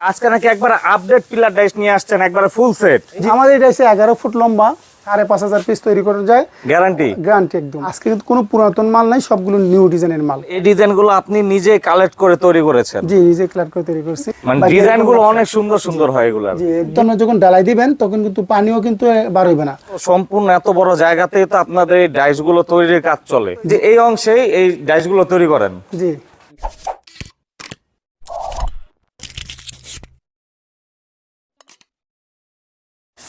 আজকে নাকি একবার আপডেট পিলার ডাইস নিয়ে আসছেন একবারে ফুল সেট আমাদের এটা হচ্ছে এগারো ফুট লম্বা সাড়ে পাঁচ হাজার পিস তৈরি করা যায়। গ্যারান্টি গ্যারান্টি একদম। আজকে কিন্তু কোনো পুরাতন মাল নাই সবগুলো নিউ ডিজাইনের মাল। এই ডিজাইনগুলো আপনি নিজে কালেক্ট করে তৈরি করেছেন? জি নিজে ক্লার করে তৈরি করছি। মানে বা ডিজাইনগুলো অনেক সুন্দর সুন্দর হয় এগুলো জি একদম যখন ডালাই দিবেন তখন কিন্তু পানিও কিন্তু বার হইবে না। সম্পূর্ণ এত বড় জায়গাতে তো আপনাদের এই ডাইসগুলো তৈরির কাজ চলে। যে এই অংশে এই ডাইসগুলো তৈরি করেন। জি।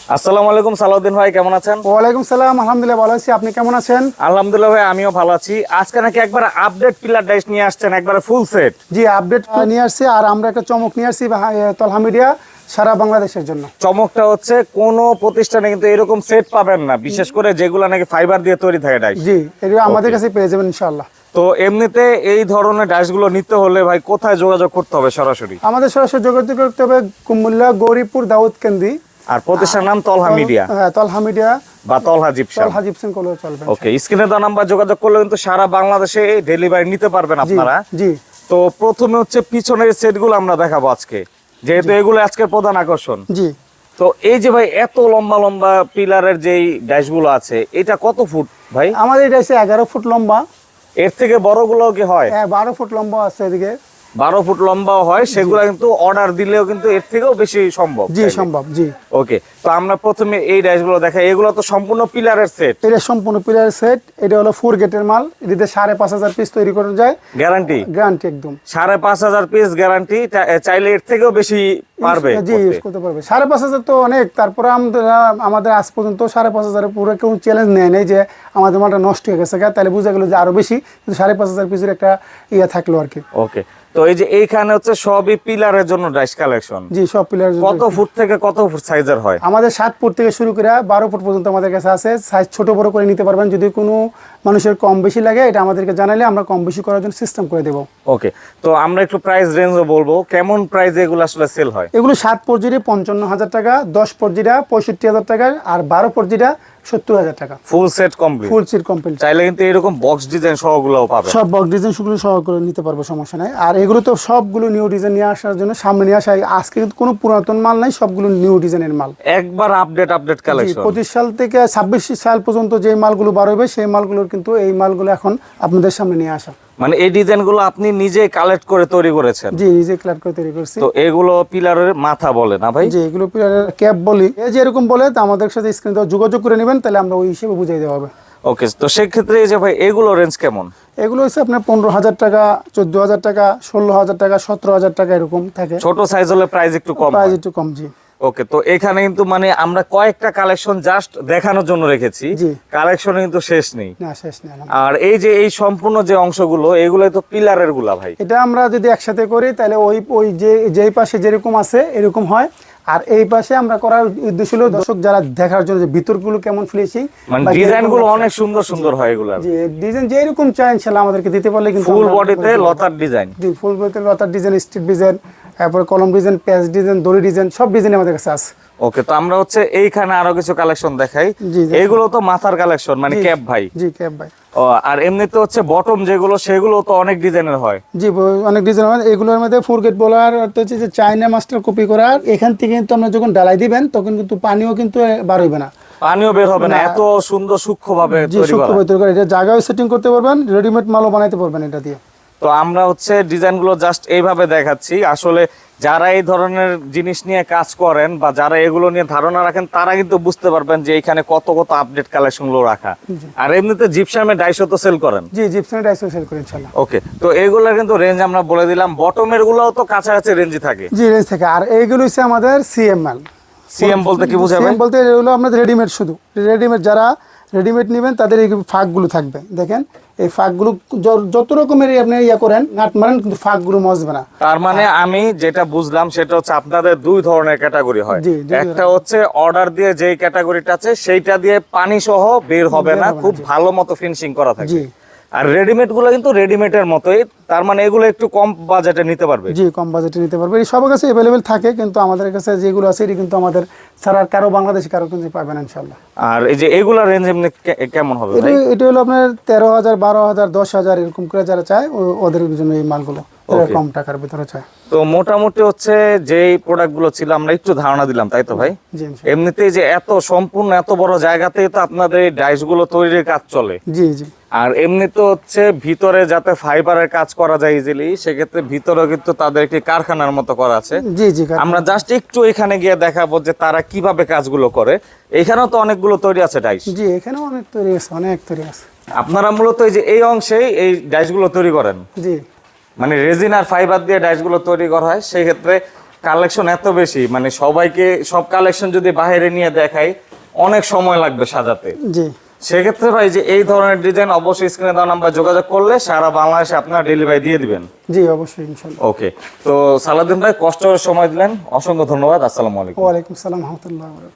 আসসালামু আলাইকুম সালাউদ্দিন ভাই কেমন আছেন? ওয়ালাইকুম সালাম আলহামদুলিল্লাহ ভালো আছি। আপনি কেমন আছেন? আলহামদুলিল্লাহ ভাই আমিও ভালো আছি। আজকে নাকি একবার আপডেট পিলার ডাইস নিয়ে আসছেন একবারে ফুল সেট জি আপডেট নিয়ে আসছি আর আমরা একটা চমক নিয়ে আসছি বা- তলহা মিডিয়া সারা বাংলাদেশের জন্য। চমকটা হচ্ছে কোন প্রতিষ্ঠানে কিন্তু এরকম সেট পাবেন না। বিশেষ করে যেগুলো নাকি ফাইবার দিয়ে তৈরি থাকে ডাইস জি এগুলো আমাদের কাছে পেয়ে যাবেন ইনশাল্লাহ তো এমনিতে এই ধরনের ডাইসগুলো নিতে হলে ভাই কোথায় যোগাযোগ করতে হবে সরাসরি? আমাদের সরাসরি যোগাযোগ করতে হবে কুমিল্লা গৌরীপুর দাউদকান্দি। আর প্রতিষ্ঠানের নাম তলহা মিডিয়া। হ্যাঁ, তলহা মিডিয়া। বা তলহা জিপসাম। তলহা জিপসেন করলেও চলবে ওকে স্ক্রিনে দেওয়া নাম্বার যোগাযোগ করলে কিন্তু সারা বাংলাদেশে ডেলিভারি নিতে পারবেন আপনারা। জি। তো প্রথমে হচ্ছে পিছনের সেটগুলো আমরা দেখাবো আজকে। যেহেতু এগুলো আজকের প্রধান আকর্ষণ। জি। তো এই যে ভাই এত লম্বা লম্বা পিলারের যেই ড্যাশগুলো আছে এটা কত ফুট ভাই? আমাদের এটা হচ্ছে এগারো ফুট লম্বা। এর থেকে বড়গুলো কি হয়? হ্যাঁ বারো ফুট লম্বা আছে এদিকে। বারো ফুট লম্বাও হয় সেগুলো কিন্তু অর্ডার দিলেও কিন্তু এর থেকেও বেশি সম্ভব জি সম্ভব জি। ওকে তো আমরা প্রথমে এই ড্যাশগুলো দেখাই। এগুলো তো সম্পূর্ণ পিলারের সেট এটা সম্পূর্ণ পিলার সেট এটা হলো ফোর গেটের মাল। এটিতে সাড়ে পাঁচ হাজার পিস তৈরি করা যায়। গ্যারান্টি গ্যারান্টি একদম। সাড়ে পাঁচ হাজার পিস গ্যারান্টি চাইলে এর থেকেও বেশি পারবে জি। ইউজ করতে পারবে। সাড়ে পাঁচ হাজার তো অনেক। তারপরে আমাদের আমাদের আজ পর্যন্ত সাড়ে পাঁচ হাজারের পুরো কেউ চ্যালেঞ্জ নেয় নাই যে আমাদের মালটা নষ্ট হয়ে গেছে তাহলে বোঝা গেল যে আরও বেশি। কিন্তু সাড়ে পাঁচ হাজার পিসের একটা ইয়ে থাকল আর কি। ওকে তো এই যে এইখানে হচ্ছে সবই পিলারের জন্য ডাইস কালেকশন জি সব পিলার কত ফুট থেকে কত ফুট সাইজের হয়? আমাদের সাত ফুট থেকে শুরু করে বারো ফুট পর্যন্ত আমাদের কাছে আছে। সাইজ ছোট বড় করে নিতে পারবেন। যদি কোনো মানুষের কম বেশি লাগে এটা আমাদেরকে জানালে আমরা কম বেশি করার জন্য সিস্টেম করে দেবো। ওকে তো আমরা একটু প্রাইস রেঞ্জও বলব। কেমন প্রাইসে এগুলো আসলে সেল হয়? এগুলো সাত পর্জিরে পঞ্চান্ন হাজার টাকা দশ পর্জিরা পঁয়ষট্টি হাজার টাকা আর বারো পর্জিরা সত্তর হাজার টাকা। Full set complete full set complete চাইলে কিন্তু এরকম বক্স ডিজাইন সহগুলোও পাবে সব বক্স ডিজাইন সেগুলো নিতে পারব সমস্যা নাই। আর এগুলো তো সবগুলো নিউ ডিজাইন নিয়ে আসার জন্য সামনে নিয়ে আসা আজকে কিন্তু কোনো পুরাতন মাল নাই সবগুলো নিউ ডিজাইনের মাল। একবার আপডেট আপডেট কালেকশন পঁচিশ সাল থেকে ছাব্বিশ সাল পর্যন্ত যে মালগুলো বার হবে সেই মালগুলোর কিন্তু এই মালগুলো এখন আপনাদের সামনে নিয়ে আসা। মানে এই ডিজাইনগুলো আপনি নিজে কালেক্ট করে তৈরি করেছেন? জি নিজে ক্লার করে তৈরি করছি। তো এগুলো পিলারের মাথা বলে না ভাই? যে এগুলো ক্যাব বলি। এই যে এরকম বলে তা আমাদের সাথে স্ক্রিনে যোগাযোগ করে নেবেন তাহলে আমরা ওই হিসেবে বুঝাই দেওয়া হবে। ওকে তো সেক্ষেত্রে এই যে ভাই এগুলো রেঞ্জ কেমন? এগুলো হচ্ছে আপনার পনেরো হাজার টাকা চোদ্দ হাজার টাকা ষোলো হাজার টাকা সতেরো হাজার টাকা এরকম থাকে। ছোট সাইজ হলে প্রাইস একটু কম প্রাইস একটু কম জি। ওকে তো এখানে কিন্তু মানে আমরা কয়েকটা কালেকশন জাস্ট দেখানোর জন্য রেখেছি। কালেকশন কিন্তু শেষ নেই। না শেষ নেই আর এই যে এই সম্পূর্ণ যে অংশগুলো এগুলো তো পিলারেরগুলা ভাই। এটা আমরা যদি একসাথে করি তাহলে ওই ওই যে যেই পাশে যেরকম আছে এরকম হয়। আর এই পাশে আমরা করার উদ্দেশ্য হলো দর্শক যারা দেখার জন্য যে ভিতরগুলো কেমন মানে ডিজাইনগুলো অনেক সুন্দর সুন্দর হয় এগুলো। যে ডিজাইন যেরকম চাই ইনশাল্লাহ আমাদেরকে দিতে পারলে কিন্তু ফুল বডিতে লতার ডিজাইন জি ফুল বডিতে লতার ডিজাইন স্ট্রিট ডিজাইন তারপরে কলম ডিজাইন প্যাচ ডিজাইন দড়ি ডিজাইন সব ডিজাইন আমাদের কাছে আছে। ওকে তো আমরা হচ্ছে এইখানে আরও কিছু কালেকশন দেখাই। এইগুলো তো মাথার কালেকশন মানে ক্যাপ ভাই। জি ক্যাব ভাই। ও, আর এমনিতে হচ্ছে বটম যেগুলো সেগুলো তো অনেক ডিজাইনের হয়। জি অনেক ডিজাইন হয়। এগুলোর মধ্যে ফোর গেট বলার অর্থ হচ্ছে যে চাইনা মাস্টার কপি করার এখান থেকে কিন্তু আমরা যখন ডালাই দিবেন তখন কিন্তু পানিও কিন্তু বার হইবে না। পানিও বের হবে না এত সুন্দর সূক্ষ্ম ভাবে যে তৈরি সূক্ষ্ম করা তৈরি করে। এটা জায়গায় সেটিং করতে পারবেন রেডিমেড মালও বানাইতে পারবেন এটা দিয়ে। তো আমরা হচ্ছে ডিজাইনগুলো জাস্ট এইভাবে দেখাচ্ছি। আসলে যারা এই ধরনের জিনিস নিয়ে কাজ করেন বা যারা এগুলো নিয়ে ধারণা রাখেন তারা কিন্তু বুঝতে পারবেন যে এখানে কত কত আপডেট কালেকশনগুলো রাখা। আর এমনিতে জিপসামে ডাইশো তো সেল করেন? জি জিপসন ডাইসও সেল করে ইনশাল্লাহ ওকে তো এইগুলোর কিন্তু রেঞ্জ আমরা বলে দিলাম। বটমের গুলোও তো কাছাকাছি রেঞ্জই থাকে। জি রেঞ্জ থেকে। আর এইগুলো হচ্ছে আমাদের সিএম মাল সিএম বলতে কি বুঝাবেন? সিএম বলতে এগুলো আমাদের রেডিমেড শুধু। রেডিমেড যারা রেডিমেড নেবেন তাদের এই ফাঁকগুলো থাকবে। দেখেন এই ফাঁকগুলো যত রকমের আপনি ইয়া করেন নাট মারেন কিন্তু ফাঁকগুলো মজবে না। তার মানে আমি যেটা বুঝলাম সেটা হচ্ছে আপনাদের দুই ধরনের ক্যাটাগরি হয়। একটা হচ্ছে অর্ডার দিয়ে যেই ক্যাটাগরিটা আছে সেইটা দিয়ে পানি সহ বের হবে না খুব ভালো মতো ফিনিশিং করা থাকে আর রেডিমেডগুলো কিন্তু রেডিমেডের মতোই। তার মানে এগুলো একটু কম বাজেটে নিতে পারবে। জি কম বাজেটে নিতে পারবে। এই সবার কাছে অ্যাভেলেবেল থাকে কিন্তু আমাদের কাছে যেগুলো আছে এটি কিন্তু আমাদের ছাড়া কারও বাংলাদেশে কারও কিন্তু পাবেন না ইনশাল্লাহ আর এই যে এগুলা রেঞ্জ এমনি কেমন হবে এটা হলো আপনার তেরো হাজার বারো হাজার দশ হাজার এরকম করে যারা চায় ওদের জন্য এই মালগুলো কম টাকার ভিতরে চায়। তো মোটামুটি হচ্ছে যেই প্রোডাক্টগুলো ছিল আমরা একটু ধারণা দিলাম তাই তো ভাই? এমনিতেই যে এত সম্পূর্ণ এত বড় জায়গাতেই তো আপনাদের এই ডাইসগুলো তৈরির কাজ চলে। জি জি। আর এমনি তো হচ্ছে ভিতরে যাতে ফাইবারের কাজ করা যায় ইজিলি সেক্ষেত্রে ভিতরে কিন্তু তাদের একটি কারখানার মতো করা আছে। জি জি আমরা জাস্ট একটু এখানে গিয়ে দেখাবো যে তারা কীভাবে কাজগুলো করে। এখানেও তো অনেকগুলো তৈরি আছে ডাইস জি এখানেও অনেক তৈরি আছে অনেক তৈরি আছে। আপনারা মূলত এই যে এই অংশেই এই ডাইসগুলো তৈরি করেন। জি। মানে রেজিন আর ফাইবার দিয়ে ডাইসগুলো তৈরি করা হয় সেই ক্ষেত্রে কালেকশন এত বেশি মানে সবাইকে সব কালেকশন যদি বাইরে নিয়ে দেখাই অনেক সময় লাগবে সাজাতে। জি। সেক্ষেত্রে ভাই যে এই ধরনের ডিজাইন অবশ্যই স্ক্রিনে দেওয়া নাম্বার যোগাযোগ করলে সারা বাংলাদেশে আপনার ডেলিভারি দিয়ে দিবেন। জি অবশ্যই ইনশাল্লাহ। ওকে তো সালাদিন ভাই কষ্ট সময় দিলেন। অসংখ্য ধন্যবাদ। আসসালামু আলাইকুম। ওয়ালাইকুম সালাম রহমতুল্লাহ।